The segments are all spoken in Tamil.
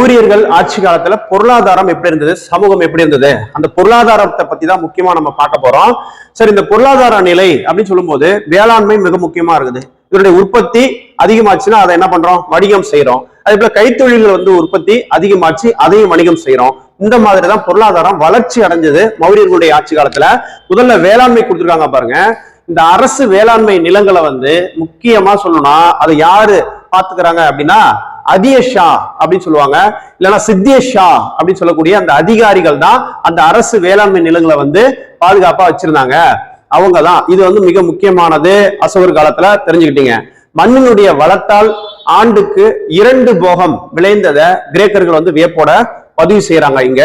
மௌரியர்கள் ஆட்சி காலத்துல பொருளாதாரம் எப்படி இருந்தது? சமூகம் எப்படி இருந்தது? அந்த பொருளாதாரத்தை பத்தி தான் முக்கியமா நம்ம பார்க்க போறோம். சரி இந்த பொருளாதார நிலை அப்படின்னு சொல்லும்போது வேளாண்மை மிக முக்கியமா இருக்குது. இதனுடைய உற்பத்தி அதிகமாச்சுன்னா அதை என்ன பண்றோம்? வணிகம் செய்யறோம் அதே போல கைத்தொழில்கள் வந்து உற்பத்தி அதிகமாச்சு அதையும் வணிகம் செய்யறோம் இந்த மாதிரி தான் பொருளாதாரம் வளர்ச்சி அடைஞ்சது மௌரியர்களுடைய ஆட்சி காலத்துல. முதல்ல வேளாண்மை கொடுத்துருக்காங்க பாருங்க. இந்த அரசு வேளாண்மை நிலங்களை வந்து முக்கியமா சொல்லணும்னா அதை யாரு பாத்துக்கிறாங்க அப்படின்னா அதிய ஷா அப்படின்னு சொல்லுவாங்க. இல்லைன்னா சித்திய ஷா அப்படின்னு சொல்லக்கூடிய அந்த அதிகாரிகள் தான் அந்த அரசு வேளாண்மை நிலங்களை வந்து பாதுகாப்பா வச்சிருந்தாங்க. அவங்க தான் இது வந்து மிக முக்கியமானது. அசோகர் காலத்துல தெரிஞ்சுக்கிட்டீங்க. மண்ணினுடைய வளத்தால் ஆண்டுக்கு இரண்டு போகம் விளைந்ததை கிரேக்கர்கள் வந்து வியப்போட பதிவு செய்யறாங்க இங்க.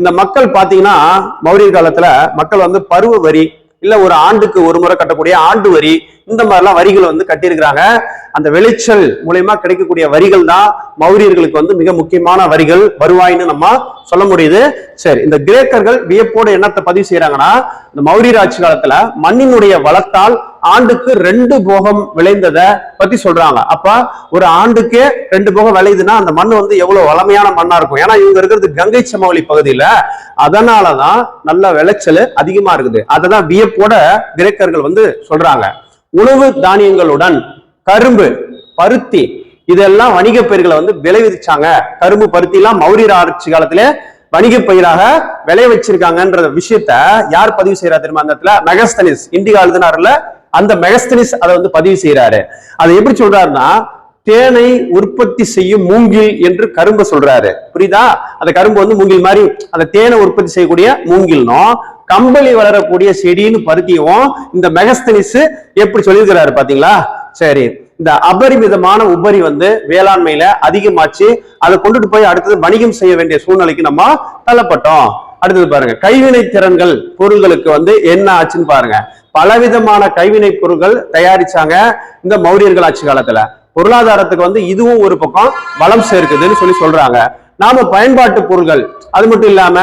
இந்த மக்கள் பாத்தீங்கன்னா மௌரிய காலத்துல மக்கள் வந்து பருவ வரி இல்ல ஒரு ஆண்டுக்கு ஒரு முறை கட்டக்கூடிய ஆண்டு வரி இந்த மாதிரிலாம் வரிகள் வந்து கட்டியிருக்கிறாங்க. அந்த விளைச்சல் மூலயமா கிடைக்கக்கூடிய வரிகள் தான் மௌரியர்களுக்கு வந்து மிக முக்கியமான வரிகள் வருவாய்னு நம்ம சொல்ல முடியுது. சரி இந்த கிரேக்கர்கள் வியப்போட எண்ணத்தை பதிவு செய்யறாங்கன்னா இந்த மௌரியர் ஆட்சி காலத்துல மண்ணினுடைய வளத்தால் ஆண்டுக்கு ரெண்டு போகம் விளைந்ததை பத்தி சொல்றாங்க. அப்ப ஒரு ஆண்டுக்கே ரெண்டு போகம் விளையுதுன்னா அந்த மண் வந்து எவ்வளவு வளமையான மண்ணா இருக்கும். ஏன்னா இவங்க இருக்கிறது கங்கை சமவெளி பகுதியில. அதனாலதான் நல்ல விளைச்சல் அதிகமா இருக்குது. அததான் வியப்போட கிரேக்கர்கள் வந்து சொல்றாங்க. உணவு தானியங்களுடன் கரும்பு பருத்தி இதெல்லாம் வணிக பயிர்களை வந்து விளைவிச்சாங்க கரும்பு பருத்தி எல்லாம் மௌரியர் ஆட்சி காலத்துல வணிக பயிராக விளைய வச்சிருக்காங்கன்ற விஷயத்த யார் பதிவு செய்யறா தெரியுமா அந்த இடத்துல? மெகஸ்தனிஸ் இந்தியா எழுதினார்ல? அந்த மெகஸ்தனிஸ் அதை வந்து பதிவு செய்யறாரு அதை எப்படி சொல்றாருன்னா தேனை உற்பத்தி செய்யும் மூங்கில் என்று கரும்பு சொல்றாரு. புரியுதா? அந்த கரும்பு வந்து மூங்கில் மாதிரி அந்த தேனை உற்பத்தி செய்யக்கூடிய மூங்கில்னும் கம்பளி வளரக்கூடிய செடின்னு பருத்தியும் இந்த மெகஸ்தனிஸ் எப்படி சொல்லியிருக்கிறாரு பாத்தீங்களா? சரி இந்த அபரிமிதமான உபரி வந்து வேளாண்மையில அதிகமாச்சு அதை கொண்டுட்டு போய் அடுத்தது வணிகம் செய்ய வேண்டிய சூழ்நிலைக்கு நம்ம தள்ளப்பட்டோம். அடுத்தது பாருங்க கைவினை திறன்கள் பொருள்களுக்கு வந்து என்ன ஆச்சுன்னு பாருங்க. பலவிதமான கைவினை பொருட்கள் தயாரிச்சாங்க இந்த மௌரியர்கள் ஆட்சி காலத்துல. பொருளாதாரத்துக்கு வந்து இதுவும் ஒரு பக்கம் வளம் சேர்க்குதுன்னு சொல்லி சொல்றாங்க. நாம பயன்பாட்டு பொருட்கள் அது மட்டும் இல்லாம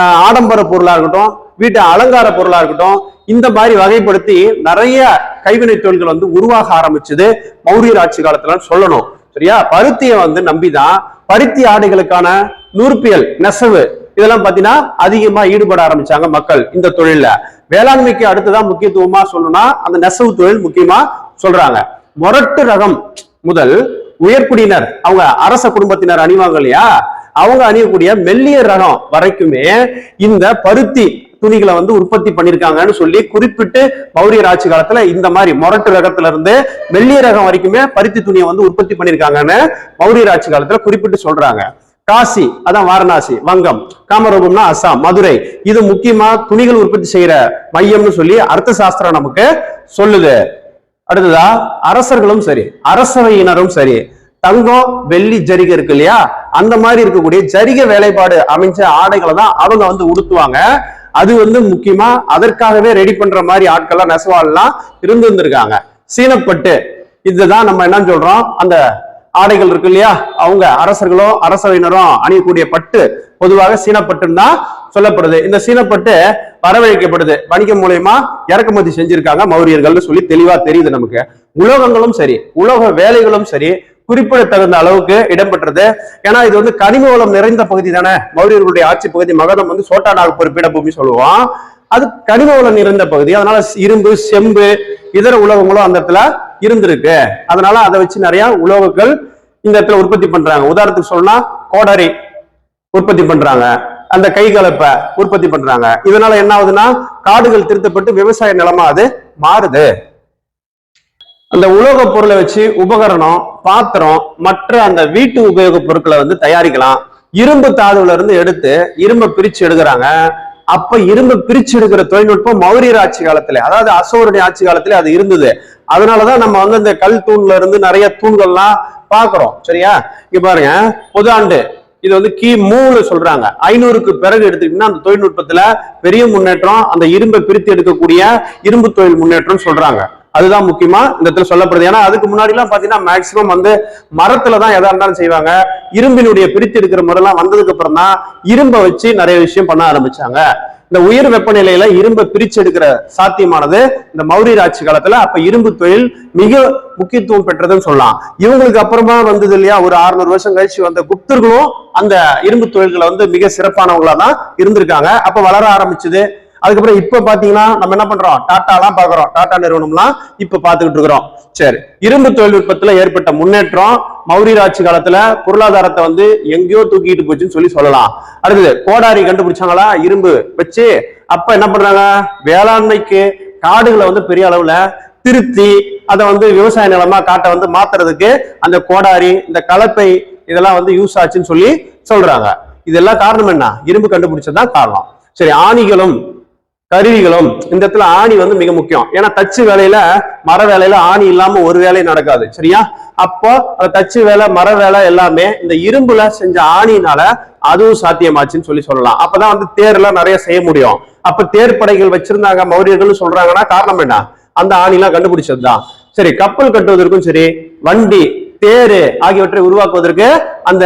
ஆஹ், ஆடம்பர பொருளா இருக்கட்டும் வீட்டு அலங்கார பொருளா இருக்கட்டும் இந்த மாதிரி வகைப்படுத்தி நிறைய கைவினை தொழில்கள் வந்து உருவாக ஆரம்பிச்சது மௌரியர் ஆட்சி காலத்துல சொல்லணும். சரியா? பருத்தியை வந்து நம்பிதான் பருத்தி ஆடைகளுக்கான நூற்பியல் நெசவு இதெல்லாம் பாத்தீங்கன்னா அதிகமா ஈடுபட ஆரம்பிச்சாங்க மக்கள் இந்த தொழில வேளாண்மைக்கு அடுத்ததான் முக்கியத்துவமா சொல்லணும்னா அந்த நெசவு தொழில் முக்கியமா சொல்றாங்க. மொரட்டு ரகம் முதல் உயர்குடியினர் அவங்க அரச குடும்பத்தினர் அணிவாங்க இல்லையா? அவங்க அணியக்கூடிய மெல்லிய ரகம் வரைக்குமே இந்த பருத்தி துணிகளை வந்து உற்பத்தி பண்ணிருக்காங்கன்னு சொல்லி குறிப்பிட்டு மௌரியர் ஆட்சி காலத்துல இந்த மாதிரி மொரட்டு ரகத்துல இருந்து மெல்லிய ரகம் வரைக்குமே பருத்தி துணியை வந்து உற்பத்தி பண்ணிருக்காங்கன்னு மௌரியர் ஆட்சி காலத்துல குறிப்பிட்டு சொல்றாங்க. காசி அதான் வாரணாசி வங்கம் காமரூபம்னா அஸ்ஸாம் மதுரை. இது முக்கியமா துணிகள் உற்பத்தி செய்யற மையம்னு சொல்லி அர்த்த சாஸ்திரம் நமக்கு சொல்லுது. அடுத்ததா அரசர்களும் சரி அரசவையினரும் சரி தங்கம் வெள்ளி ஜரிகை இருக்கு இல்லையா? அந்த மாதிரி இருக்கக்கூடிய ஜரிகை வேலைப்பாடு அமைஞ்ச ஆடைகளை தான் அவங்க வந்து உடுத்துவாங்க. அது வந்து முக்கியமா அதற்காகவே ரெடி பண்ற மாதிரி ஆட்கள்லாம் நெசவாள்லாம் இருந்திருந்திருக்காங்க சீனப்பட்டு இதுதான் நம்ம என்ன சொல்றோம் அந்த ஆடைகள் இருக்கு இல்லையா? அவங்க அரசர்களோ அரசவையினரும் அணியக்கூடிய பட்டு பொதுவாக சீனப்பட்டுன்னு தான் சொல்லப்படுது. இந்த சீனப்பட்டு வரவழைக்கப்படுது. வணிகம் மூலயமா இறக்குமதி செஞ்சிருக்காங்க மௌரியர்கள்னு சொல்லி தெளிவா தெரியுது நமக்கு. உலோகங்களும் சரி உலோக வேலைகளும் சரி குறிப்பிடத்தகுந்த அளவுக்கு இடம்பெற்றது. ஏன்னா இது வந்து கனிம வளம் நிறைந்த பகுதி தானே. மௌரியர்களுடைய ஆட்சி பகுதி மகதம் வந்து சோட்டா நாகப்பூர் பீடபூமி சொல்லுவோம். அது கனிம வளம் நிறைந்த பகுதி. அதனால இரும்பு செம்பு இதர உலகங்களும் அந்த இடத்துல இருந்திருக்கு. அதனால அதை வச்சு நிறைய உலோகங்கள் இந்த இடத்துல உற்பத்தி பண்றாங்க. உதாரணத்துக்கு சொல்லலாம் கோடரி உற்பத்தி பண்றாங்க. அந்த கைகலப்பை உற்பத்தி பண்றாங்க. இதனால என்ன ஆகுதுன்னா காடுகள் திருத்தப்பட்டு விவசாய நிலமா அது மாறுது. அந்த உலோக பொருளை வச்சு உபகரணம் பாத்திரம் மற்ற அந்த வீட்டு உபயோக பொருட்களை வந்து தயாரிக்கலாம். இரும்பு தாதுல இருந்து எடுத்து இரும்பை பிரிச்சு எடுக்கிறாங்க. அப்ப இரும்பு பிரிச்சு எடுக்கிற தொழில்நுட்பம் மௌரியர் ஆட்சி காலத்துல அதாவது அசோருடைய ஆட்சி காலத்துல அது இருந்தது. அதனாலதான் நம்ம வந்து இந்த கல் தூண்ல இருந்து நிறைய தூண்கள்லாம் பாக்குறோம் சரியா? இங்க பாருங்க. புதாண்டு. இது வந்து கி மூணு சொல்றாங்க. ஐநூறுக்கு பிறகு எடுத்துக்கிட்டீங்கன்னா அந்த தொழில்நுட்பத்துல பெரிய முன்னேற்றம் அந்த இரும்பை பிரித்து எடுக்கக்கூடிய இரும்பு தொழில் முன்னேற்றம் சொல்றாங்க. அதுதான் முக்கியமா இந்த இடத்துல சொல்லப்படுது. ஏன்னா அதுக்கு முன்னாடி எல்லாம் பாத்தீங்கன்னா மேக்சிமம் வந்து மரத்துல தான் எதா இருந்தாலும் செய்வாங்க. இரும்பினுடைய பிரித்து எடுக்கிற முறையெல்லாம் வந்ததுக்கு அப்புறம் தான் இரும்பை வச்சு நிறைய விஷயம் பண்ண ஆரம்பிச்சாங்க. இந்த உயர் வெப்பநிலையில இரும்பை பிரிச்சு எடுக்கிற சாத்தியமானது இந்த மௌரியர் ஆட்சி காலத்துல அப்ப இரும்பு தொழில் மிக முக்கியத்துவம் பெற்றதுன்னு சொல்லலாம். இவங்களுக்கு அப்புறமா வந்தது இல்லையா? ஒரு 600 வருஷம் கழிச்சு வந்த குப்தர்களும் அந்த இரும்பு தொழில்களை வந்து மிக சிறப்பானவங்களா தான் இருந்திருக்காங்க. அப்ப வளர ஆரம்பிச்சது அதுக்கப்புறம் இப்ப பாத்தீங்கன்னா நம்ம என்ன பண்றோம்? டாடா எல்லாம் பாக்குறோம் டாடா நிறுவனம்லாம் இப்ப பாத்துக்கிட்டு இருக்கிறோம். சரி. இரும்பு தொழில்நுட்பத்துல ஏற்பட்ட முன்னேற்றம் மௌரியராட்சி காலத்துல பொருளாதாரத்தை வந்து எங்கேயோ தூக்கிட்டு போச்சுன்னு சொல்லி சொல்லலாம். அடுத்தது கோடாரி கண்டுபிடிச்சாங்களா? இரும்பு வச்சு. அப்ப என்ன பண்றாங்க? வேளாண்மைக்கு காடுகளை வந்து பெரிய அளவுல திருத்தி அதை வந்து விவசாய நிலமா காட்டை வந்து மாத்துறதுக்கு அந்த கோடாரி இந்த கலப்பை இதெல்லாம் வந்து யூஸ் ஆச்சுன்னு சொல்லி சொல்றாங்க. இதெல்லாம் காரணம் என்ன? இரும்பு கண்டுபிடிச்சதுதான் காரணம். சரி ஆணிகளும் கருவிகளும் இந்த இடத்துல ஆணி வந்து மிக முக்கியம். ஏன்னா தச்சு வேலையில மர வேலையில ஆணி இல்லாம ஒரு வேலையும் நடக்காது. சரியா? அப்போ அந்த தச்சு வேலை மர வேலை எல்லாமே இந்த இரும்புல செஞ்ச ஆணினால அதுவும் சாத்தியமாச்சுன்னு சொல்லி சொல்லலாம். அப்பதான் வந்து தேர்லாம் நிறைய செய்ய முடியும். அப்ப தேர் படைகள் வச்சிருந்தாங்க மௌரியர்கள் சொல்றாங்கன்னா காரணம் என்ன? அந்த ஆணிலாம் கண்டுபிடிச்சதுதான் சரி கப்பல் கட்டுவதற்கும் சரி வண்டி தேரு ஆகியவற்றை உருவாக்குவதற்கு அந்த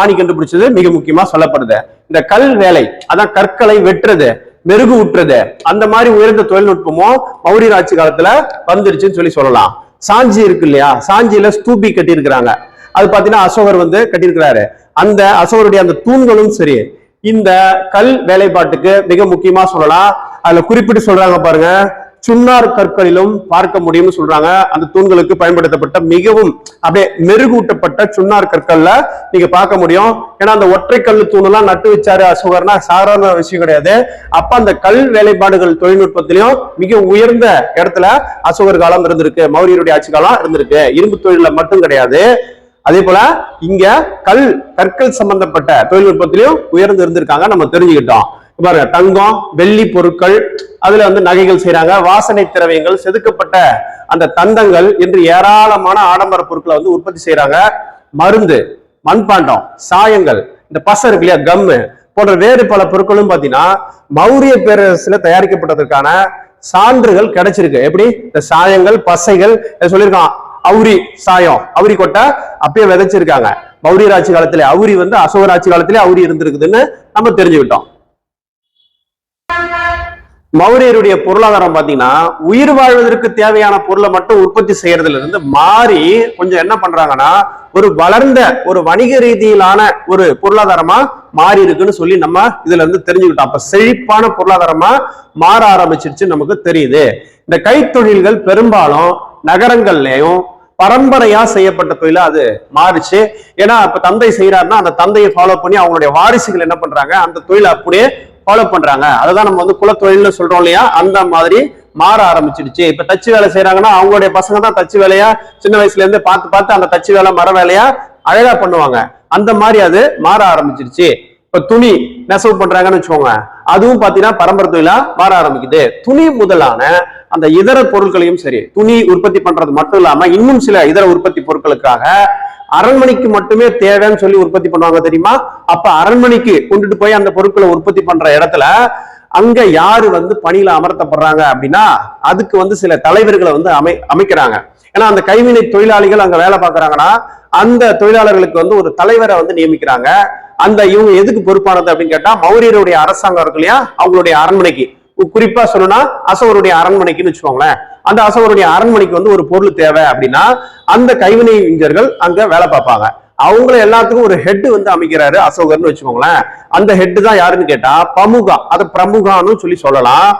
ஆணி கண்டுபிடிச்சது மிக முக்கியமா சொல்லப்படுது. இந்த கல் வேலை அதான் கற்களை வெட்டுறது. மெருகு ஊற்றுறது அந்த மாதிரி உயர்ந்த தொழில்நுட்பமும் மௌரியர் ஆட்சி காலத்துல வந்துருச்சுன்னு சொல்லி சொல்லலாம். சாஞ்சி இருக்கு இல்லையா? சாஞ்சியில ஸ்தூபி கட்டியிருக்கிறாங்க. அது பாத்தீங்கன்னா அசோகர் வந்து கட்டியிருக்கிறாரு. அந்த அசோகருடைய அந்த தூண்களும் சரி இந்த கல் வேலைப்பாட்டுக்கு மிக முக்கியமா சொல்லலாம். அதுல குறிப்பிட்டு சொல்றாங்க பாருங்க. சுன்னார் கற்களிலும் பார்க்க முடியும்னு சொல்றாங்க. அந்த தூண்களுக்கு பயன்படுத்தப்பட்ட மிகவும் அப்படியே மெருகூட்டப்பட்ட சுன்னார் கற்கள்ல நீங்க பார்க்க முடியும். ஏன்னா அந்த ஒற்றை கல் தூணெல்லாம் நட்டு வச்சாரு அசோகர்னா சாதாரண விஷயம் கிடையாது. அப்ப அந்த கல் வேலைப்பாடுகள் தொழில்நுட்பத்திலையும் மிக உயர்ந்த இடத்துல அசோகர் காலம் இருந்திருக்கு. மௌரியருடைய ஆட்சி காலம் இருந்திருக்கு. இரும்பு தொழில மட்டும் கிடையாது. அதே போல இங்க கல் கற்கள் சம்பந்தப்பட்ட தொழில்நுட்பத்திலையும் உயர்ந்து இருந்திருக்காங்க. நம்ம தெரிஞ்சுக்கிட்டோம். பாருங்க தங்கம் வெள்ளி பொருட்கள் அதுல வந்து நகைகள் செய்யறாங்க வாசனை திரவியங்கள் செதுக்கப்பட்ட அந்த தந்தங்கள் என்று ஏராளமான ஆடம்பர பொருட்களை வந்து உற்பத்தி செய்யறாங்க மருந்து மண்பாண்டம் சாயங்கள் இந்த பச இருக்கு இல்லையா கம்மு போன்ற வேறு பல பொருட்களும் பாத்தீங்கன்னா மௌரிய பேரரசுல தயாரிக்கப்பட்டதற்கான சான்றுகள் கிடைச்சிருக்கு. எப்படி? இந்த சாயங்கள் பசைகள் சொல்லியிருக்கான். அவுரி சாயம் அவுரி கொட்டை அப்பயே விதைச்சிருக்காங்க. மௌரியர் ஆட்சி காலத்திலே அவுரி வந்து அசோகர் ஆட்சி காலத்திலே அவுரி இருந்திருக்குதுன்னு நம்ம தெரிஞ்சுக்கிட்டோம். மௌரியருடைய பொருளாதாரம் பார்த்தீங்கன்னா உயிர் வாழ்வதற்கு தேவையான பொருளை மட்டும் உற்பத்தி செய்யறதுல இருந்து மாறி கொஞ்சம் என்ன பண்றாங்கன்னா ஒரு வளர்ந்த ஒரு வணிக ரீதியிலான ஒரு பொருளாதாரமா மாறி இருக்குன்னு சொல்லி நம்ம இதுல இருந்து தெரிஞ்சுக்கிட்டோம். அப்ப செழிப்பான பொருளாதாரமா மாற ஆரம்பிச்சிருச்சு நமக்கு தெரியுது. இந்த கைத்தொழில்கள் பெரும்பாலும் நகரங்கள்லயும் பரம்பரையா செய்யப்பட்ட தொழிலா அது மாறுச்சு. ஏன்னா இப்ப தந்தை செய்யறாருன்னா அந்த தந்தையை ஃபாலோ பண்ணி அவங்களுடைய வாரிசுகள் என்ன பண்றாங்க அந்த தொழிலை அப்படியே ஃபாலோ பண்றாங்க. அதுதான் நம்ம வந்து குலத்தொழில்னு சொல்றோம் இல்லையா? அந்த மாதிரி மாற ஆரம்பிச்சிடுச்சு. இப்ப தச்சு வேலை செய்யறாங்கன்னா அவங்களுடைய பசங்க தான் தச்சு வேலையா? சின்ன வயசுல இருந்து பார்த்து பார்த்து அந்த தச்சு வேலை மர வேலையா? அழகா பண்ணுவாங்க. அந்த மாதிரி அது மாற ஆரம்பிச்சிருச்சு. இப்ப துணி நெசவு பண்றாங்கன்னு வச்சுக்கோங்க. அதுவும் பாத்தீங்கன்னா பரம்பரை தொழிலா மாற ஆரம்பிக்குது. துணி முதலான அந்த இதர பொருட்களையும் சரி துணி உற்பத்தி பண்றது மட்டும் இல்லாம இன்னும் சில இதர உற்பத்தி பொருட்களுக்காக அரண்மனைக்கு மட்டுமே தேவைன்னு சொல்லி உற்பத்தி பண்ணுவாங்க தெரியுமா? அப்ப அரண்மனைக்கு கொண்டுட்டு போய் அந்த பொருட்களை உற்பத்தி பண்ற இடத்துல அங்க யாரு வந்து பணியில அமர்த்தப்படுறாங்க அப்படின்னா அதுக்கு வந்து சில தலைவர்களை வந்து அமை அமைக்கிறாங்க. ஏன்னா அந்த கைவினை தொழிலாளிகள் அங்க வேலை பார்க்கறாங்கன்னா அந்த தொழிலாளர்களுக்கு வந்து ஒரு தலைவரை வந்து நியமிக்கிறாங்க. அந்த இவங்க எதுக்கு பொறுப்பானது அப்படின்னு கேட்டா மௌரியருடைய அரசாங்கம் இருக்கு இல்லையா? அவங்களுடைய அரண்மனைக்கு. குறிப்பா சொல்லணும்னா அசோகருடைய அரண்மனைக்குன்னு வச்சுக்கோங்களேன். அந்த அசோகருடைய அரண்மனைக்கு வந்து ஒரு பொருள் தேவை அப்படின்னா அந்த கைவினை விஞ்சர்கள் அங்க வேலை பார்ப்பாங்க. அவங்கள எல்லாத்துக்கும் ஒரு ஹெட் வந்து அமைக்கிறாரு அசோகர்னு வச்சுக்கோங்களேன். அந்த ஹெட் தான் யாருன்னு கேட்டா பமுகா. அதை பிரமுகான்னு சொல்லி சொல்லலாம்.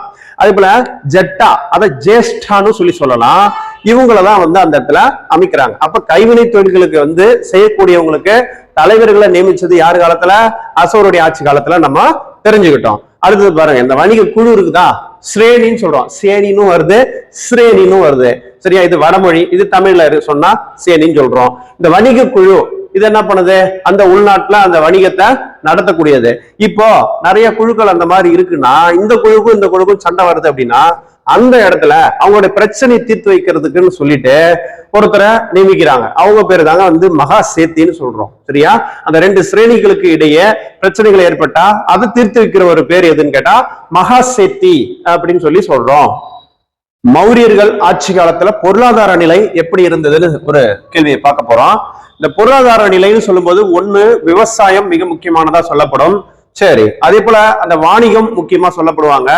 அதே போல ஜெட்டா. அதை ஜேஷ்டான்னு சொல்லி சொல்லலாம். இவங்கள தான் வந்து அந்த இடத்துல அமைக்கிறாங்க. அப்ப கைவினை தொழில்களுக்கு வந்து செய்யக்கூடியவங்களுக்கு தலைவர்களை நியமிச்சது யார் காலத்துல? அசோருடைய ஆட்சி காலத்துல நம்ம தெரிஞ்சுக்கிட்டோம். அடுத்தது பாருங்க இந்த வணிக குழு இருக்குதா? ஸ்ரேணின்னு சொல்றோம். சேனின்னு வருது ஸ்ரேணின்னு வருது. சரியா? இது வடமொழி இது தமிழ்ல இரு- சொன்னா சேனின்னு சொல்றோம். இந்த வணிக குழு இது என்ன பண்ணுது? அந்த உள்நாட்டுல அந்த வணிகத்தை நடத்தக்கூடியது. இப்போ நிறைய குழுக்கள் அந்த மாதிரி இருக்குன்னா இந்த குழுக்கும் இந்த குழுக்கும் சண்டை வருது அப்படின்னா அந்த இடத்துல அவங்களுடைய பிரச்சனை தீர்த்து வைக்கிறதுக்குன்னு சொல்லிட்டு ஒருத்தரை நியமிக்கிறாங்க. அவங்க பேர் தாங்க வந்து மகா சேத்தின்னு சொல்றோம். சரியா? அந்த ரெண்டு சிரேணிகளுக்கு இடையே பிரச்சனைகள் ஏற்பட்டா அதை தீர்த்து வைக்கிற ஒரு பேர் எதுன்னு கேட்டா மகா சேத்தி அப்படின்னு சொல்லி சொல்றோம். மௌரியர்கள் ஆட்சி காலத்துல பொருளாதார நிலை எப்படி இருந்ததுன்னு ஒரு கேள்வியை பார்க்க போறோம். இந்த பொருளாதார நிலைன்னு சொல்லும்போது ஒண்ணு விவசாயம் மிக முக்கியமானதா சொல்லப்படும். சரி. அதே போல அந்த வாணிகம் முக்கியமா சொல்லப்படுவாங்க.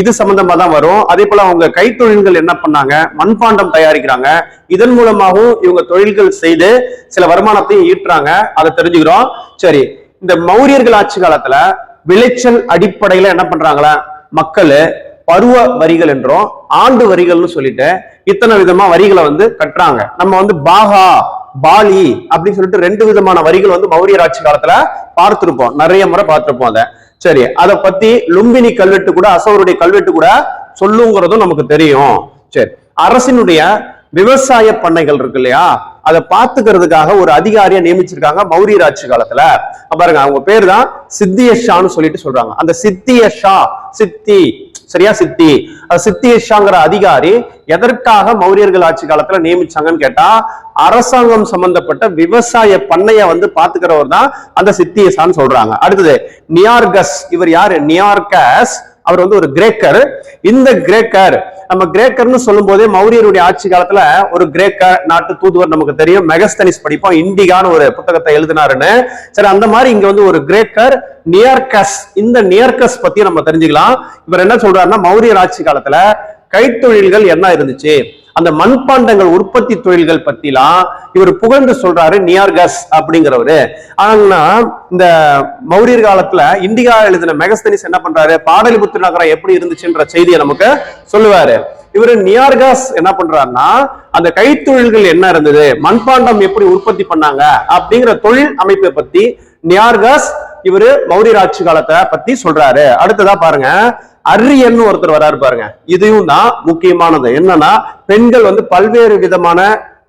இது சம்பந்தமா தான் வரும். அதே போல அவங்க கைத்தொழில்கள் என்ன பண்ணாங்க? மண்பாண்டம் தயாரிக்கிறாங்க. இதன் மூலமாகவும் இவங்க தொழில்கள் செய்து சில வருமானத்தையும் ஈட்டுறாங்க. அதை தெரிஞ்சுக்கிறோம். சரி. இந்த மௌரியர்கள் ஆட்சி காலத்துல விளைச்சல் அடிப்படையில என்ன பண்றாங்களா? மக்கள் பருவ வரிகள் என்றும் ஆண்டு வரிகள்னு சொல்லிட்டு இத்தனை விதமா வரிகளை வந்து கட்டுறாங்க. நம்ம வந்து பாகா பாலி அப்படின்னு சொல்லிட்டு ரெண்டு விதமான வரிகள் வந்து மௌரியர் ஆட்சி காலத்துல பார்த்திருப்போம். நிறைய முறை பார்த்திருப்போம் அதை. சரி அதை பத்தி லும்பினி கல்வெட்டு கூட அசோருடைய கல்வெட்டு கூட சொல்லுங்கிறதும் நமக்கு தெரியும். சரி அரசினுடைய விவசாய பண்ணைகள் இருக்கு இல்லையா? அதை பாத்துக்கிறதுக்காக ஒரு அதிகாரியை நியமிச்சிருக்காங்க மௌரியர் ஆட்சி காலத்துல. பாருங்க அவங்க பேர் தான் சித்திய ஷான்னு சொல்லிட்டு சொல்றாங்க. அந்த சித்திய ஷா சித்தி சரியா சித்தி? சித்தியஷாங்கிற அதிகாரி எதற்காக மௌரியர்கள் ஆட்சி காலத்துல நியமிச்சாங்கன்னு கேட்டா அரசாங்கம் சம்பந்தப்பட்ட விவசாய பண்ணைய வந்து பாத்துக்கிறவர் தான் அந்த சித்தியசான்னு சொல்றாங்க. அடுத்தது நியார்கஸ். இவர் யாரு? நியார்கஸ். அவர் வந்து ஒரு கிரேக்கர். இந்த கிரேக்கர் நம்ம கிரேக்கர்னு சொல்லும் போதே மௌரியருடைய ஆட்சி காலத்துல ஒரு கிரேக்க நாட்டு தூதுவர் நமக்கு தெரியும். மெகஸ்தனிஸ் படிப்போம். இண்டிகான்னு ஒரு புத்தகத்தை எழுதினாருன்னு. சரி அந்த மாதிரி இங்க வந்து ஒரு கிரேக்கர் நியர்கஸ். இந்த நியர்கஸ் பத்தி நம்ம தெரிஞ்சுக்கலாம். இவர் என்ன சொல்றாருன்னா மௌரியர் ஆட்சி காலத்துல கைத்தொழில்கள் என்ன இருந்துச்சு? அந்த மண்பாண்டங்கள் உற்பத்தி தொழில்கள் பத்திலாம் இவர் புகழ்ந்து சொல்றாரு நியார்கஸ் அப்படிங்கிறவரு. ஆனா இந்த மௌரியர் காலத்துல இந்தியா எழுதின மெகஸ்தனிஸ் என்ன பண்றாரு? பாடலிபுத்திர நகரம் எப்படி இருந்துச்சுன்ற செய்தியை நமக்கு சொல்லுவாரு. இவரு நியார்காஸ் என்ன பண்றாருன்னா அந்த கைத்தொழில்கள் என்ன இருந்தது? மண்பாண்டம் எப்படி உற்பத்தி பண்ணாங்க? அப்படிங்கிற தொழில் அமைப்பை பத்தி நியார்காஸ் இவரு மௌரியர் ஆட்சி காலத்தை பத்தி சொல்றாரு. அடுத்ததா பாருங்க. அரியன்னு ஒருத்தர் வராரு பாருங்க. இதையும் தான் முக்கியமானது. என்னன்னா பெண்கள் வந்து பல்வேறு விதமான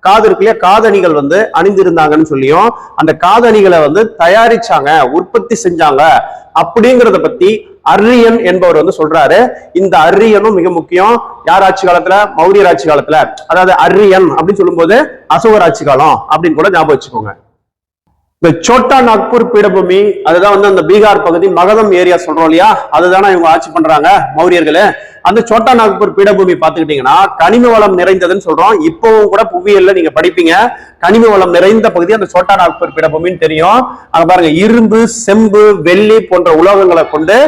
காது இருக்குல்லையா காதணிகள் வந்து அணிந்திருந்தாங்கன்னு சொல்லியும் அந்த காதணிகளை வந்து தயாரிச்சாங்க உற்பத்தி செஞ்சாங்க அப்படிங்கிறத பத்தி அரியன் என்பவர் வந்து சொல்றாரு. இந்த அரியனும் மிக முக்கியம். யார் ஆட்சி காலத்துல? மௌரியர் ஆட்சி காலத்துல. அதாவது அரியன் அப்படின்னு சொல்லும்போது அசோகர் ஆட்சி காலம் அப்படின்னு கூட ஞாபகம் வச்சுக்கோங்க. இந்த சோட்டா நாக்பூர் பீடபூமி அதுதான் வந்து அந்த பீகார் பகுதி மகதம் ஏரியா சொல்றோம் இல்லையா? அதுதானே இவங்க ஆட்சி பண்றாங்க மௌரியர்களே. அந்த சோட்டா நாக்பூர் பீடபூமி பாத்துக்கிட்டீங்கன்னா கனிம வளம் நிறைந்ததுன்னு சொல்றோம். இப்பவும் கூட புவியியல்ல நீங்க படிப்பீங்க. கனிம வளம் நிறைந்த பகுதி அந்த சோட்டா நாக்பூர் பீடபூமின்னு தெரியும். அங்க பாருங்க இரும்பு செம்பு வெள்ளி போன்ற உலோகங்களை கொண்டு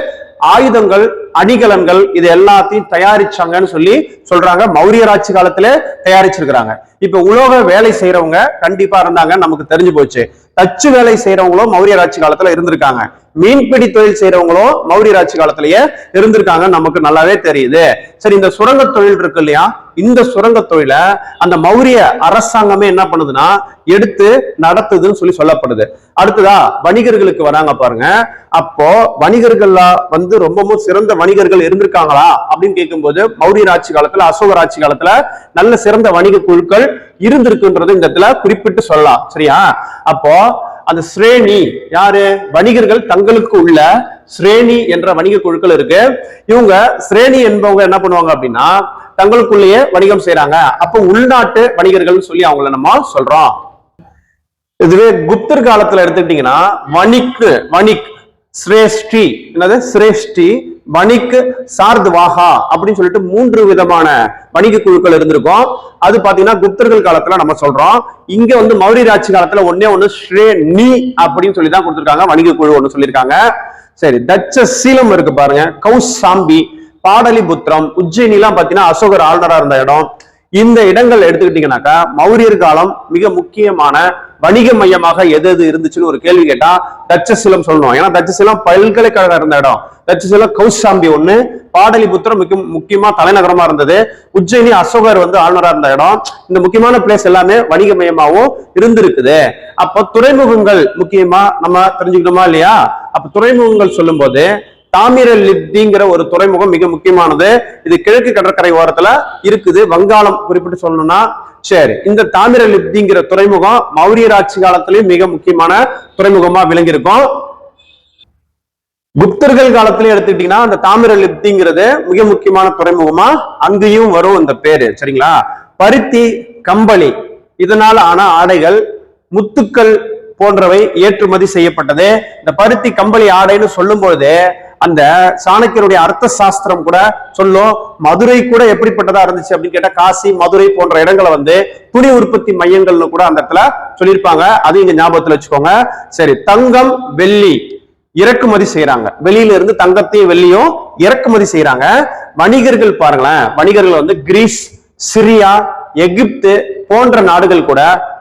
ஆயுதங்கள் அணிகலன்கள் இது எல்லாத்தையும் தயாரிச்சாங்கன்னு சொல்லி சொல்றாங்க. மௌரியர் ஆட்சி காலத்துல தயாரிச்சிருக்கிறாங்க. இப்ப உலோக வேலை செய்யறவங்க கண்டிப்பா இருந்தாங்க நமக்கு தெரிஞ்சு போச்சு. தச்சு வேலை செய்யறவங்களும் மௌரியர் ஆட்சி காலத்துல இருந்திருக்காங்க. மீன்பிடி தொழில் செய்யறவங்களும் மௌரியர் ஆட்சி காலத்திலேயே இருந்திருக்காங்க நமக்கு நல்லாவே தெரியுது. சரி இந்த சுரங்க தொழில் இருக்கு இல்லையா? இந்த சுரங்க தொழிலை அந்த மௌரிய அரசாங்கமே என்ன பண்ணுதுன்னா எடுத்து நடத்துதுன்னு சொல்லி சொல்லப்படுது. அடுத்ததா வணிகர்களுக்கு வராங்க பாருங்க. அப்போ வணிகர்கள்ல வந்து ரொம்பவும் சிறந்த வணிகர்கள் இருந்திருக்காங்களா? அப்படின்னு கேட்கும்போது மௌரியர் ஆட்சி காலத்துல அசோகர் ஆட்சி காலத்துல நல்ல சிறந்த வணிக குழுக்கள் இருந்திருக்குன்றது இந்த இடத்துல குறிப்பிட்டு சொல்லலாம். சரியா? அப்போ அந்த ஸ்ரேணி யாரு? வணிகர்கள் தங்களுக்கு உள்ள ஸ்ரேணி என்ற வணிக குழுக்கள் இருக்கு. இவங்க ஸ்ரேணி என்பவங்க என்ன பண்ணுவாங்க அப்படின்னா தங்களுக்குள்ளேயே வணிகம் செய்யறாங்க அப்போ உள்நாட்டு வணிகர்கள் சொல்லி அவங்கள நம்ம சொல்றோம். இதுவே குப்தர் காலத்துல எடுத்துக்கிட்டீங்கன்னா வணிக்கு வணிக் சிரேஷ்டி என்னது? சிரேஷ்டி சார்து வாஹா அப்படின்னு சொல்லிட்டு மூன்று விதமான வணிக குழுக்கள் இருந்திருக்கும். அது பாத்தீங்கன்னா குப்தர்கள் காலத்துல நம்ம சொல்றோம். இங்க வந்து மௌரியர் ஆட்சி காலத்துல ஒன்னே ஒண்ணு ஸ்ரே நீ அப்படின்னு சொல்லி தான் கொடுத்திருக்காங்க. வணிக குழு ஒண்ணு சொல்லியிருக்காங்க. சரி தட்ச சீலம் இருக்கு பாருங்க. கௌசாம்பி பாடலிபுத்திரம் உஜ்ஜயினிலாம் பாத்தீங்கன்னா அசோகர் ஆளுநரா இருந்த இடம். இந்த இடங்கள் எடுத்துக்கிட்டீங்கன்னாக்கா மௌரியர் காலம் மிக முக்கியமான வணிக மையமாக எது எது இருந்துச்சுன்னு ஒரு கேள்வி கேட்டா தச்சசிலம் சொல்லணும். ஏன்னா தச்சசிலம் பல்கலைக்கழகம் இருந்த இடம். தச்சசிலம் கௌசாம்பி ஒண்ணு. பாடலிபுத்திரம் மிக முக்கியமா தலைநகரமா இருந்தது. உஜ்ஜயினி அசோகர் வந்து ஆளுநரா இருந்த இடம். இந்த முக்கியமான பிளேஸ் எல்லாமே வணிக மையமாவும் இருந்திருக்குது. அப்போ துறைமுகங்கள் முக்கியமா நம்ம தெரிஞ்சுக்கணுமா இல்லையா? அப்ப துறைமுகங்கள் சொல்லும்போது தாமிர லிப்திங்கிற ஒரு துறைமுகம் மிக முக்கியமானது. இது கிழக்கு கடற்கரை ஓரத்துல இருக்குது. வங்காளம் குறிப்பிட்டு சொல்லணும்னா சரி இந்த தாமிர லிப்திங்கிற துறைமுகம் மௌரியர் ஆட்சி காலத்திலயும் மிக முக்கியமான துறைமுகமா விளங்கியிருக்கும். குப்தர்கள் காலத்திலயும் எடுத்துக்கிட்டீங்கன்னா அந்த தாமிர லிப்திங்கிறது மிக முக்கியமான துறைமுகமா? அங்கேயும் வரும் இந்த பேரு சரிங்களா? பருத்தி கம்பளி இதனால ஆன ஆடைகள் முத்துக்கள் போன்றவை ஏற்றுமதி செய்யப்பட்டது. இந்த பருத்தி கம்பளி ஆடைன்னு சொல்லும் பொழுது அந்த சாணக்கியருடைய அர்த்த சாஸ்திரம் கூட சொல்லும். மதுரை கூட எப்படிப்பட்டதா இருந்துச்சு அப்படின்னு கேட்டா காசி மதுரை போன்ற இடங்களை வந்து துணி உற்பத்தி மையங்கள்னு கூட அந்த இடத்துல சொல்லியிருப்பாங்க. அது இங்க ஞாபகத்துல வச்சுக்கோங்க. சரி தங்கம் வெள்ளி இறக்குமதி செய்யறாங்க வெளியில இருந்து தங்கத்தையும் வெள்ளியும் இறக்குமதி செய்யறாங்க வணிகர்கள் பாருங்களேன் வணிகர்கள் வந்து கிரீஸ் சிரியா எகிப்து போன்ற நாடுகள் கூட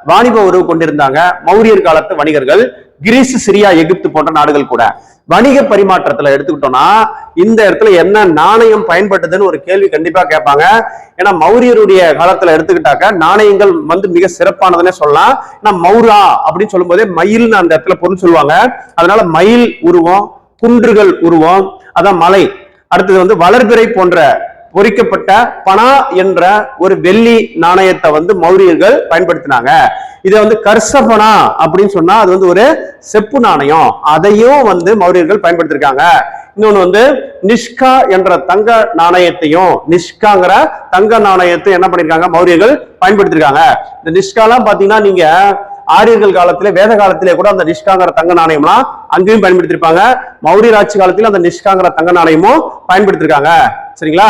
வாணிப உறவு கொண்டிருந்தாங்க. மௌரியர் காலத்து வணிகர்கள். கிரீஸ் சிரியா எகிப்து போன்ற நாடுகள் கூட. வணிக பரிமாற்றத்துல எடுத்துக்கிட்டோம்னா இந்த இடத்துல என்ன நாணயம் பயன்பட்டதுன்னு ஒரு கேள்வி கண்டிப்பா கேட்பாங்க. ஏன்னா மௌரியருடைய காலத்துல எடுத்துக்கிட்டாக்க நாணயங்கள் வந்து மிக சிறப்பானதுன்னே சொல்லலாம். ஏன்னா மௌரா அப்படின்னு சொல்லும்போதே மயில்னு அந்த இடத்துல பொருள் சொல்லுவாங்க. அதனால மயில் உருவம் குன்றுகள் உருவம் அதான் மலை. அடுத்தது வந்து வளர்பிறை போன்ற பொறிக்கப்பட்ட பனா என்ற ஒரு வெள்ளி நாணயத்தை வந்து மௌரியர்கள் பயன்படுத்தினாங்க. இதை வந்து கர்சபனா அப்படின்னு சொன்னா அது வந்து ஒரு செப்பு நாணயம். அதையும் வந்து மௌரியர்கள் பயன்படுத்திருக்காங்க. இன்னொன்னு வந்து நிஷ்கா என்ற தங்க நாணயத்தையும் நிஷ்காங்கிற தங்க நாணயத்தை என்ன பண்ணிருக்காங்க? மௌரியர்கள் பயன்படுத்திருக்காங்க. இந்த நிஷ்காலாம் பாத்தீங்கன்னா நீங்க ஆரியர்கள் காலத்திலே வேத காலத்திலே கூட அந்த நிஷ்காங்கிற தங்க நாணயம்லாம் அங்கேயும் பயன்படுத்திருப்பாங்க. மௌரியராட்சி ஆட்சி அந்த நிஷ்காங்கிற தங்க நாணயமும் பயன்படுத்திருக்காங்க. சரிங்களா?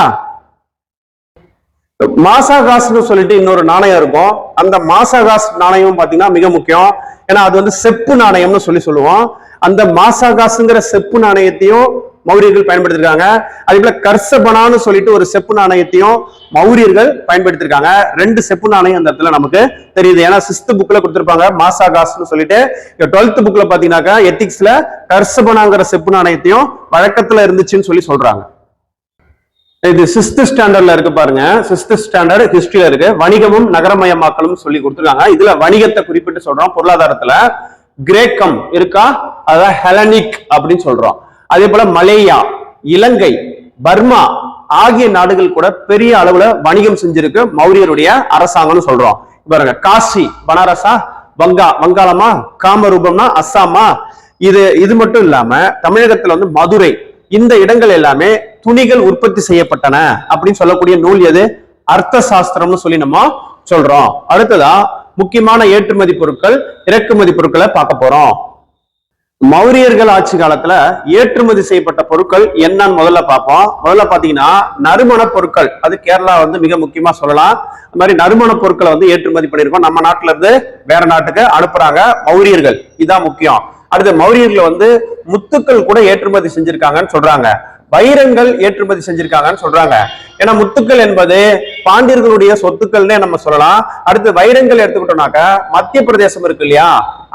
மாசாகாஸ்னு சொல்லிட்டு இன்னொரு நாணயம் இருக்கும். அந்த மாசாகாஸ் நாணயம் பாத்தீங்கன்னா மிக முக்கியம். ஏன்னா அது வந்து செப்பு நாணயம்னு சொல்லி சொல்லுவோம். அந்த மாசாகாசுங்கிற செப்பு நாணயத்தையும் மௌரியர்கள் பயன்படுத்திருக்காங்க. அதே போல கர்சபனான்னு சொல்லிட்டு ஒரு செப்பு நாணயத்தையும் மௌரியர்கள் பயன்படுத்திருக்காங்க. ரெண்டு செப்பு நாணயம் அந்த இடத்துல நமக்கு தெரியுது. ஏன்னா சிஸ்து புக்ல கொடுத்திருப்பாங்க மாசாகாஸ்னு சொல்லிட்டு. டுவெல்த் புக்ல பாத்தீங்கன்னாக்கா எத்திக்ஸ்ல கர்சபனாங்கிற செப்பு நாணயத்தையும் வழக்கத்துல இருந்துச்சுன்னு சொல்லி சொல்றாங்க. இது சிக்ஸ்த் ஸ்டாண்டர்ட்ல இருக்கு பாருங்க. சிக்ஸ்த் ஸ்டாண்டர்ட் ஹிஸ்டரியில இருக்கு. வணிகமும் நகரமயமாக்கலும் சொல்லி கொடுத்துருக்காங்க. இதுல வணிகத்தை குறிப்பிட்டு சொல்றோம். பொருளாதாரத்துல கிரேக்கம் இருக்கா? அதான் ஹெலனிக் அப்படின்னு சொல்றோம். அதே போல மலேயா இலங்கை பர்மா ஆகிய நாடுகள் கூட பெரிய அளவுல வணிகம் செஞ்சிருக்கு. மௌரியருடைய அரசாங்கம்னு சொல்றோம். பாருங்க காசி பனாரஸா வங்கா வங்காளமா காமரூபம்னா அஸ்ஸாமா? இது இது மட்டும் இல்லாம தமிழகத்துல வந்து மதுரை இந்த இடங்கள் எல்லாமே துணிகள் உற்பத்தி செய்யப்பட்டன அப்படின்னு சொல்லக்கூடிய நூல் எது? அர்த்த சாஸ்திரம்னு சொல்லி நம்ம சொல்றோம். அடுத்ததா முக்கியமான ஏற்றுமதி பொருட்கள் இறக்குமதி பொருட்களை பார்க்க போறோம். மௌரியர்கள் ஆட்சி காலத்துல ஏற்றுமதி செய்யப்பட்ட பொருட்கள் என்னன்னு முதல்ல பார்ப்போம். முதல்ல பாத்தீங்கன்னா நறுமண பொருட்கள். அது கேரளா வந்து மிக முக்கியமா சொல்லலாம். அது மாதிரி நறுமண பொருட்களை வந்து ஏற்றுமதி பண்ணியிருக்கோம். நம்ம நாட்டுல இருந்து வேற நாட்டுக்கு அனுப்புறாங்க மௌரியர்கள். இதான் முக்கியம். அடுத்து மௌரியர்கள் வந்து முத்துக்கள் கூட ஏற்றுமதி செஞ்சிருக்காங்கன்னு சொல்றாங்க. வைரங்கள் ஏற்றுமதி செஞ்சிருக்காங்கன்னு சொல்றாங்க. ஏன்னா முத்துக்கள் என்பது பாண்டியர்களுடைய சொத்துக்கள்னே நம்ம சொல்லலாம். அடுத்து வைரங்கள் எடுத்துக்கிட்டோம்னாக்க மத்திய பிரதேசம் இருக்கு இல்லையா?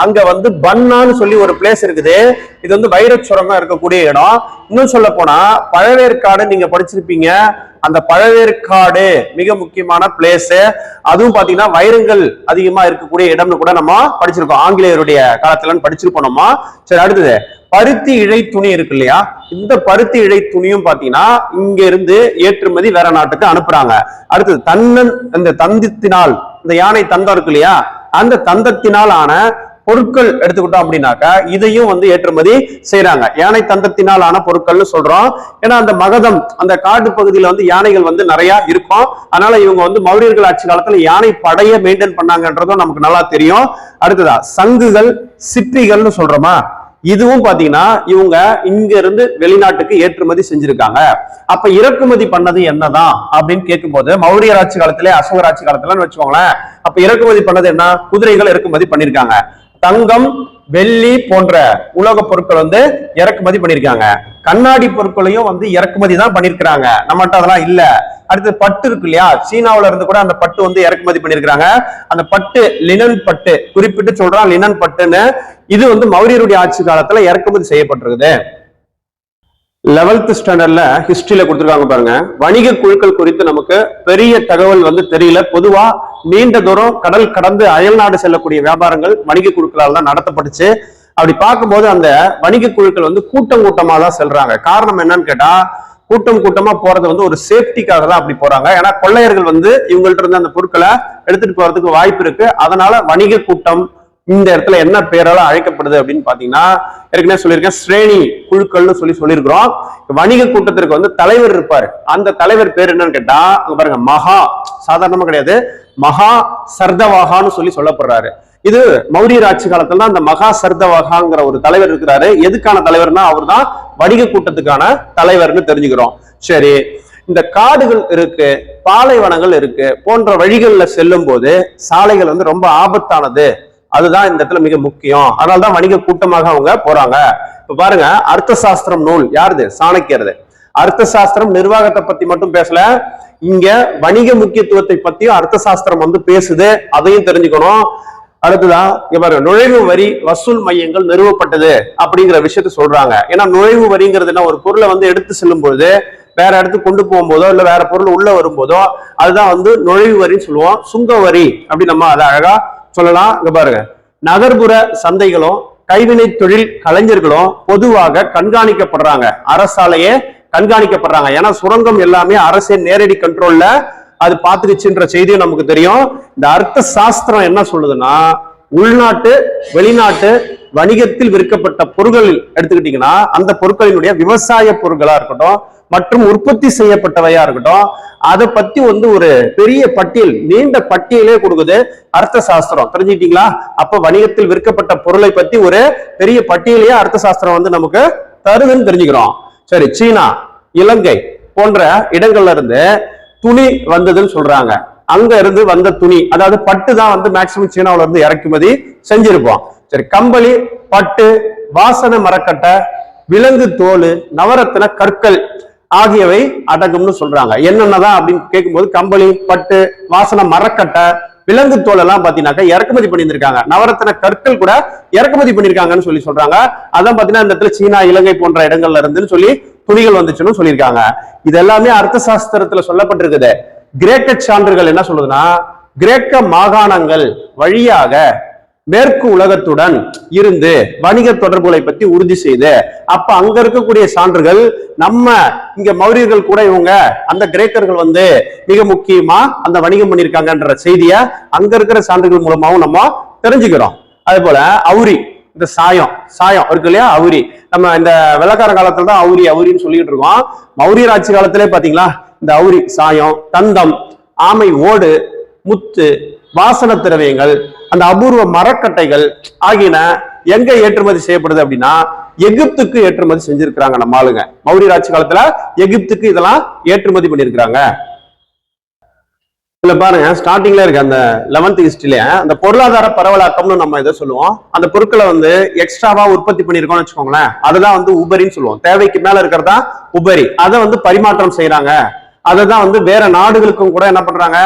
அங்க வந்து பன்னான்னு சொல்லி ஒரு பிளேஸ் இருக்குது. இது வந்து வைர சுரங்கம் இருக்கக்கூடிய இடம். இன்னும் சொல்ல போனா பழவேற்காடு நீங்க படிச்சிருப்பீங்க. அந்த பழவேற்காடு மிக முக்கியமான பிளேஸ் அதுவும் பாத்தீங்கன்னா வைரங்கள் அதிகமா இருக்கக்கூடிய இடம்னு கூட நம்ம படிச்சிருக்கோம். ஆங்கிலேயருடைய காலத்துலன்னு படிச்சிருப்போம் நம்ம. சரி அடுத்தது பருத்தி இழை துணி இருக்கு இல்லையா? இந்த பருத்தி இழை துணியும் பாத்தீங்கன்னா இங்க இருந்து ஏற்றுமதி வேற நாட்டுக்கு அனுப்புறாங்க. அடுத்தது தன்னன் இந்த தந்தத்தினால் இந்த யானை தந்தம் இருக்கு இல்லையா? அந்த தந்தத்தினால் ஆன பொருட்கள் எடுத்துக்கிட்டோம் அப்படின்னாக்கா இதையும் வந்து ஏற்றுமதி செய்யறாங்க யானை தந்தத்தினால் ஆன பொருட்கள்னு சொல்றோம். ஏன்னா அந்த மகதம் அந்த காட்டு பகுதியில வந்து யானைகள் வந்து நிறைய இருக்கும். அதனால இவங்க வந்து மௌரியர்கள் ஆட்சி காலத்துல யானை படைய மெயின்டைன் பண்ணாங்கன்றதும் நமக்கு நல்லா தெரியும். அடுத்ததா சங்குகள் சிப்பிகள்னு சொல்றோமா? இதுவும் பாத்தீங்கன்னா இவங்க இங்க இருந்து வெளிநாட்டுக்கு ஏற்றுமதி செஞ்சிருக்காங்க. அப்ப இறக்குமதி பண்ணது என்னதான் அப்படின்னு கேட்கும்போது மௌரியர் ஆட்சி காலத்திலே அசோகர் ஆட்சி காலத்துலன்னு வச்சுக்கோங்களேன். அப்ப இறக்குமதி பண்ணது என்ன? குதிரைகள் இறக்குமதி பண்ணிருக்காங்க. தங்கம் வெள்ளி போன்ற உலோக பொருட்கள் வந்து இறக்குமதி பண்ணியிருக்காங்க. கண்ணாடி பொருட்களையும் வந்து இறக்குமதி தான் பண்ணியிருக்கிறாங்க. நம்மகிட்ட அதெல்லாம் இல்ல. அடுத்து பட்டு இருக்கு இல்லையா? சீனாவில இருந்து கூட அந்த பட்டு வந்து இறக்குமதி பண்ணியிருக்கிறாங்க. அந்த பட்டு லினன் பட்டு குறிப்பிட்டு சொல்றான் லினன் பட்டுன்னு இது வந்து மௌரியருடைய ஆட்சி காலத்துல இறக்குமதி செய்யப்பட்டிருக்குது. லெவல்த் ஸ்டாண்டர்ட்ல ஹிஸ்டரியில கொடுத்துருக்காங்க பாருங்க. வணிக குழுக்கள் குறித்து நமக்கு பெரிய தகவல் வந்து தெரியல. பொதுவா நீண்ட தூரம் கடல் கடந்து அயல்நாடு செல்லக்கூடிய வியாபாரங்கள் வணிக குழுக்களால் தான் நடத்தப்பட்டுச்சு. அப்படி பார்க்கும்போது அந்த வணிக குழுக்கள் வந்து கூட்டம் கூட்டமா தான் செல்றாங்க. காரணம் என்னன்னு கேட்டா கூட்டம் கூட்டமா போறது வந்து ஒரு சேஃப்டிக்காக தான் அப்படி போறாங்க. ஏன்னா கொள்ளையர்கள் வந்து இவங்கள்ட்ட இருந்து அந்த பொருட்களை எடுத்துட்டு போறதுக்கு வாய்ப்பு இருக்கு. அதனால வணிக கூட்டம் இந்த இடத்துல என்ன பேரால அழைக்கப்படுது அப்படின்னு பாத்தீங்கன்னா ஏற்கனவே சொல்லியிருக்கேன் ஸ்ரேணி குழுக்கள்னு சொல்லி சொல்லியிருக்கிறோம். வணிக கூட்டத்திற்கு வந்து தலைவர் இருப்பாரு. அந்த தலைவர் பேர் என்னன்னு கேட்டா பாருங்க மகா சாதாரணமா கிடையாது. மகா சர்தவாகான்னு சொல்லி சொல்லப்படுறாரு. இது மௌரியர் ஆட்சி காலத்துல தான் அந்த மகா சர்தவாகாங்கிற ஒரு தலைவர் இருக்கிறாரு. எதுக்கான தலைவர்னா அவர் தான் வணிக கூட்டத்துக்கான தலைவர்னு தெரிஞ்சுக்கிறோம். சரி இந்த காடுகள் இருக்கு பாலைவனங்கள் இருக்கு போன்ற வழிகளில் செல்லும் போது சாலைகள் வந்து ரொம்ப ஆபத்தானது. அதுதான் இந்த இடத்துல மிக முக்கியம். அதனால்தான் வணிக கூட்டமாக அவங்க போறாங்க. இப்ப பாருங்க அர்த்த சாஸ்திரம் நூல் யாருது? சாணக்கியருது. அர்த்த சாஸ்திரம் நிர்வாகத்தை பத்தி மட்டும் பேசல. இங்க வணிக முக்கியத்துவத்தை பத்தியும் அர்த்த சாஸ்திரம் வந்து பேசுது. அதையும் தெரிஞ்சுக்கணும். அடுத்ததான் இங்க பாருங்க நுழைவு வரி வசூல் மையங்கள் நிறுவப்பட்டது அப்படிங்கிற விஷயத்த சொல்றாங்க. ஏன்னா நுழைவு வரிங்கிறது என்ன? ஒரு பொருளை வந்து எடுத்து செல்லும் பொழுது வேற இடத்துக்கு கொண்டு போகும்போதோ இல்ல வேற பொருள் உள்ள வரும்போதோ அதுதான் வந்து நுழைவு வரின்னு சொல்லுவோம். சுங்க வரி அப்படி நம்ம அதை அழகா சொல்லலாம். இங்க பாருங்க. நகர்ப்புற சந்தைகளும் கைவினை தொழில் கலைஞர்களும் பொதுவாக கண்காணிக்கப்படுறாங்க. அரசாலேயே கண்காணிக்கப்படுறாங்க. ஏன்னா சுரங்கம் எல்லாமே அரசே நேரடி கண்ட்ரோல்ல அது பார்த்துக்குச்சுன்ற செய்தியும் நமக்கு தெரியும். இந்த அர்த்த சாஸ்திரம் என்ன சொல்லுதுன்னா உள்நாட்டு வெளிநாட்டு வணிகத்தில் விற்கப்பட்ட பொருட்கள் எடுத்துக்கிட்டீங்கன்னா அந்த பொருட்களினுடைய விவசாய பொருட்களா இருக்கட்டும் மற்றும் உற்பத்தி செய்யப்பட்டவையா இருக்கட்டும் அதை பத்தி வந்து ஒரு பெரிய பட்டியல் நீண்ட பட்டியலே கொடுக்குது அர்த்த சாஸ்திரம் தெரிஞ்சுக்கிட்டீங்களா? அப்ப வணிகத்தில் விற்கப்பட்ட பொருளை பத்தி ஒரு பெரிய பட்டியலையே அர்த்த சாஸ்திரம் வந்து நமக்கு தருதுன்னு தெரிஞ்சுக்கிறோம். சரி சீனா இலங்கை போன்ற இடங்கள்ல இருந்து துணி வந்ததுன்னு சொல்றாங்க. அங்க இருந்து வந்த துணி அதாவது பட்டு தான் வந்து மேக்சிமம் சீனாவில இருந்து இறக்குமதி செஞ்சிருப்போம். சரி கம்பளி பட்டு வாசன மரக்கட்டை விலங்கு தோல் நவரத்தின கற்கள் ஆகியவை அடங்கும்னு சொல்றாங்க. என்னென்னதான் அப்படின்னு கேட்கும்போது கம்பளி பட்டு வாசன மரக்கட்டை விலங்கு தோல் எல்லாம் பாத்தீங்கன்னாக்கா இறக்குமதி பண்ணியிருந்திருக்காங்க. நவரத்தின கற்கள் கூட இறக்குமதி பண்ணியிருக்காங்கன்னு சொல்லி சொல்றாங்க. அதான் பாத்தீங்கன்னா இந்த இடத்துல சீனா இலங்கை போன்ற இடங்கள்ல இருந்துன்னு சொல்லி துணிகள் வந்துச்சுன்னு சொல்லியிருக்காங்க. இது எல்லாமே அர்த்த சாஸ்திரத்துல சொல்லப்பட்டிருக்குது. கிரேக்க சான்றுகள் என்ன சொல்லுதுன்னா கிரேக்க மாகாணங்கள் வழியாக மேற்கு உலகத்துடன் இருந்து வணிக தொடர்புகளை பத்தி உறுதி செய்து அப்ப அங்க இருக்கக்கூடிய சான்றுகள் நம்ம இங்க மௌரியர்கள் கூட இவங்க அந்த கிரேக்கர்கள் வந்து மிக முக்கியமா அந்த வணிகம் பண்ணியிருக்காங்கன்ற செய்திய அங்க இருக்கிற சான்றுகள் மூலமாகவும் நம்ம தெரிஞ்சுக்கிறோம். அதே போல அவுரி இந்த சாயம் சாயம் இருக்கு இல்லையா? அவுரி. நம்ம இந்த வெள்ளக்கார காலத்துல தான் அவுரி அவுரின்னு சொல்லிட்டு இருக்கோம். மௌரியர் ஆட்சி காலத்திலே பாத்தீங்களா? இந்த அவுரி சாயம் தந்தம் ஆமை ஓடு முத்து வாசன திரவியங்கள் அந்த அபூர்வ மரக்கட்டைகள் ஆகியன எங்க ஏற்றுமதி செய்யப்படுது அப்படின்னா எகிப்துக்கு ஏற்றுமதி செஞ்சிருக்கிறாங்க நம்ம ஆளுங்க. மௌரியராட்சி காலத்துல எகிப்துக்கு இதெல்லாம் ஏற்றுமதி பண்ணியிருக்கிறாங்க. இல்ல பாருங்க ஸ்டார்டிங்ல இருக்கு அந்த லெவன்த் ஹிஸ்டரியில அந்த பொருளாதார பரவலாக்கம்னு நம்ம இதை சொல்லுவோம். அந்த பொருட்களை வந்து எக்ஸ்ட்ராவா உற்பத்தி பண்ணிருக்கோம்னு வச்சுக்கோங்களேன். அதுதான் வந்து உபரின்னு சொல்லுவோம். தேவைக்கு மேல இருக்கிறதா உபரி. அதை வந்து பரிமாற்றம் செய்யறாங்க அதை தான் வந்து வேற நாடுகளுக்கும் கூட என்ன பண்றாங்க?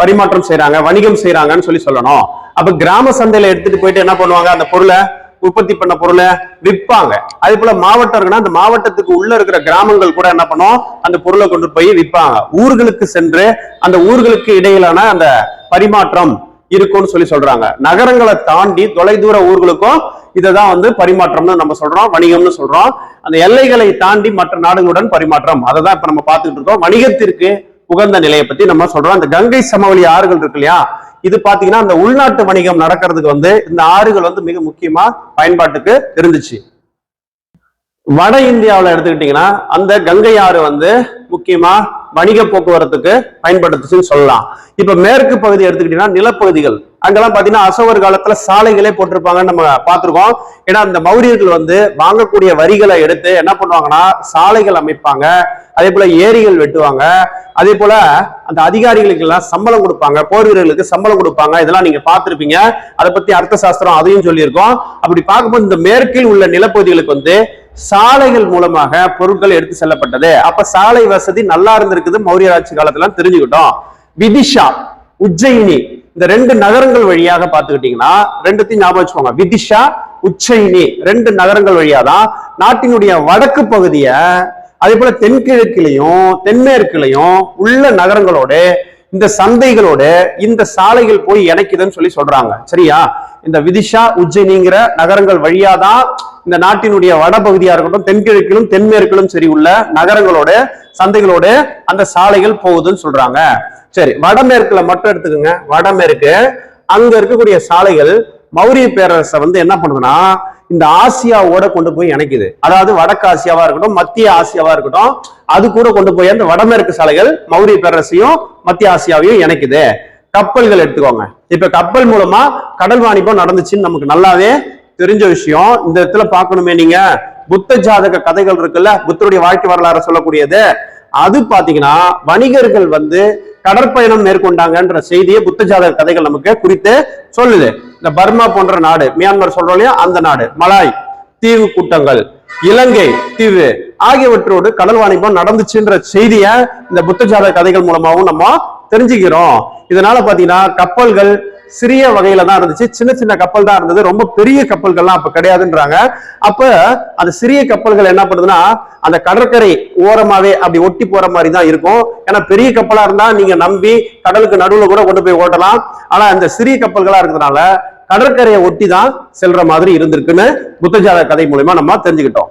பரிமாற்றம் செய்யறாங்க வணிகம் செய்யறாங்கன்னு சொல்லி சொல்லணும். அப்ப கிராம சந்தையில எடுத்துட்டு போயிட்டு என்ன பண்ணுவாங்க? அந்த பொருளை உற்பத்தி பண்ண பொருளை விற்பாங்க. அதே போல மாவட்டம் இருக்குன்னா அந்த மாவட்டத்துக்கு உள்ள இருக்கிற கிராமங்கள் கூட என்ன பண்ணும்? அந்த பொருளை கொண்டு போய் விற்பாங்க. ஊர்களுக்கு சென்று அந்த ஊர்களுக்கு இடையிலான அந்த பரிமாற்றம் இருக்கும்னு சொல்லி சொல்றாங்க. நகரங்களை தாண்டி தொலைதூர ஊர்களுக்கும் இதை தான் வந்து பரிமாற்றம்னு நம்ம சொல்றோம் வணிகம்னு சொல்றோம். அந்த எல்லைகளை தாண்டி மற்ற நாடுகளுடன் பரிமாற்றம். அதை தான் இப்ப நம்ம பார்த்துக்கிட்டு இருக்கோம். வணிகத்திற்கு உகந்த நிலையை பத்தி நம்ம சொல்றோம். அந்த கங்கை சமவெளி ஆறுகள் இருக்கு இல்லையா? இது பாத்தீங்கன்னா அந்த உள்நாட்டு வணிகம் நடக்கிறதுக்கு வந்து இந்த ஆறுகள் வந்து மிக முக்கியமா பயன்பாட்டுக்கு இருந்துச்சு. வட இந்தியாவில் எடுத்துக்கிட்டீங்கன்னா அந்த கங்கை ஆறு வந்து முக்கியமா வணிக போக்குவரத்துக்கு பயன்படுத்துச்சுன்னு சொல்லலாம். இப்ப மேற்கு பகுதி எடுத்துக்கிட்டீங்கன்னா நிலப்பகுதிகள். அங்கெல்லாம் பாத்தீங்கன்னா அசோகர் காலத்துல சாலைகளே போட்டிருப்பாங்கன்னு நம்ம பார்த்திருக்கோம். ஏன்னா அந்த மௌரியர்கள் வந்து வாங்கக்கூடிய வரிகளை எடுத்து என்ன பண்ணுவாங்கன்னா சாலைகள் அமைப்பாங்க. அதே போல ஏரிகள் வெட்டுவாங்க. அதே போல அந்த அதிகாரிகளுக்கு எல்லாம் சம்பளம் கொடுப்பாங்க. போர் வீரர்களுக்கு சம்பளம் கொடுப்பாங்க. இதெல்லாம் நீங்க பார்த்துருப்பீங்க. அதை பத்தி அர்த்த சாஸ்திரம் அதையும் சொல்லியிருக்கோம். அப்படி பார்க்கும்போது இந்த மேற்கில் உள்ள நிலப்பகுதிகளுக்கு வந்து சாலைகள் மூலமாக பொருட்கள் எடுத்து செல்லப்பட்டது. அப்ப சாலை வசதி நல்லா இருந்திருக்குது மௌரியராட்சி காலத்துல தெரிஞ்சுக்கிட்டோம். விதிஷா உஜ்ஜயினி இந்த ரெண்டு நகரங்கள் வழியாக பார்த்துக்கிட்டீங்கன்னா ரெண்டுத்தையும் ஞாபகம் வச்சுக்கோங்க. விதிஷா உச்சைனி ரெண்டு நகரங்கள் வழியா தான் நாட்டினுடைய வடக்கு பகுதியை அதே போல தென்கிழக்கிலையும் தென்மேற்குலையும் உள்ள நகரங்களோட இந்த சந்தைகளோட இந்த சாலைகள் போய் இணைக்குதுன்னு சொல்லி சொல்றாங்க. சரியா? இந்த விதிஷா உஜ்ஜயினிங்கிற நகரங்கள் வழியா தான் இந்த நாட்டினுடைய வடபகுதியா இருக்கட்டும் தென்கிழக்கிலும் தென்மேற்கிலும் சரி உள்ள நகரங்களோட சந்தைகளோட அந்த சாலைகள் போகுதுன்னு சொல்றாங்க. சரி வடமேற்குல மட்டும் எடுத்துக்கோங்க. வடமேற்கு அங்க இருக்கக்கூடிய சாலைகள் மௌரிய பேரரசை வந்து என்ன பண்ணுதுன்னா இந்த ஆசியாவோட கொண்டு போய் இணைக்குது. அதாவது வடக்கு ஆசியாவா இருக்கட்டும் மத்திய ஆசியாவா இருக்கட்டும் அது கூட கொண்டு போய் அந்த வடமேற்கு சாலைகள் மௌரிய பேரரசையும் மத்திய ஆசியாவையும் இணைக்குது. கப்பல்கள் எடுத்துக்கோங்க. இப்ப கப்பல் மூலமா கடல் வாணிபம் நடந்துச்சுன்னு நமக்கு நல்லாவே தெரிஞ்ச விஷயம். இந்த இடத்துல பார்க்கணுமே நீங்க. புத்த ஜாதக கதைகள் இருக்குல்ல புத்தருடைய வாழ்க்கை வரலாறு சொல்லக்கூடியது. அது பாத்தீங்கன்னா வணிகர்கள் வந்து கடற்பயணம் மேற்கொண்டாங்கன்ற செய்தியை புத்த ஜாதக கதைகள் நமக்கு குறித்து சொல்லுது. இந்த பர்மா போன்ற நாடு மியான்மர் சொல்றோம் இல்லையா? அந்த நாடு மலாய் தீவு கூட்டங்கள் இலங்கை தீவு ஆகியவற்றோடு கடல் வாணிபம் நடந்துச்சுன்ற செய்திய இந்த புத்த ஜாதக கதைகள் மூலமாவும் நம்ம தெரிஞ்சுக்கிறோம். இதனால பாத்தீங்கன்னா கப்பல்கள் சிறிய வகையில தான் இருந்துச்சு. சின்ன சின்ன கப்பல் தான் இருந்தது. ரொம்ப பெரிய கப்பல்கள்லாம் அப்ப கிடையாதுன்றாங்க. அப்ப அந்த சிறிய கப்பல்கள் என்ன பண்ணுதுன்னா அந்த கடற்கரை ஓரமாவே அப்படி ஒட்டி போற மாதிரி தான் இருக்கும். ஏன்னா பெரிய கப்பலா இருந்தா நீங்க நம்பி கடலுக்கு நடுவுல கூட கொண்டு போய் ஓட்டலாம். ஆனா அந்த சிறிய கப்பல்களா இருக்கிறதுனால கடற்கரையை ஒட்டி தான் செல்ற மாதிரி இருந்திருக்குன்னு புத்தஜாத கதை மூலயமா நம்ம தெரிஞ்சுக்கிட்டோம்.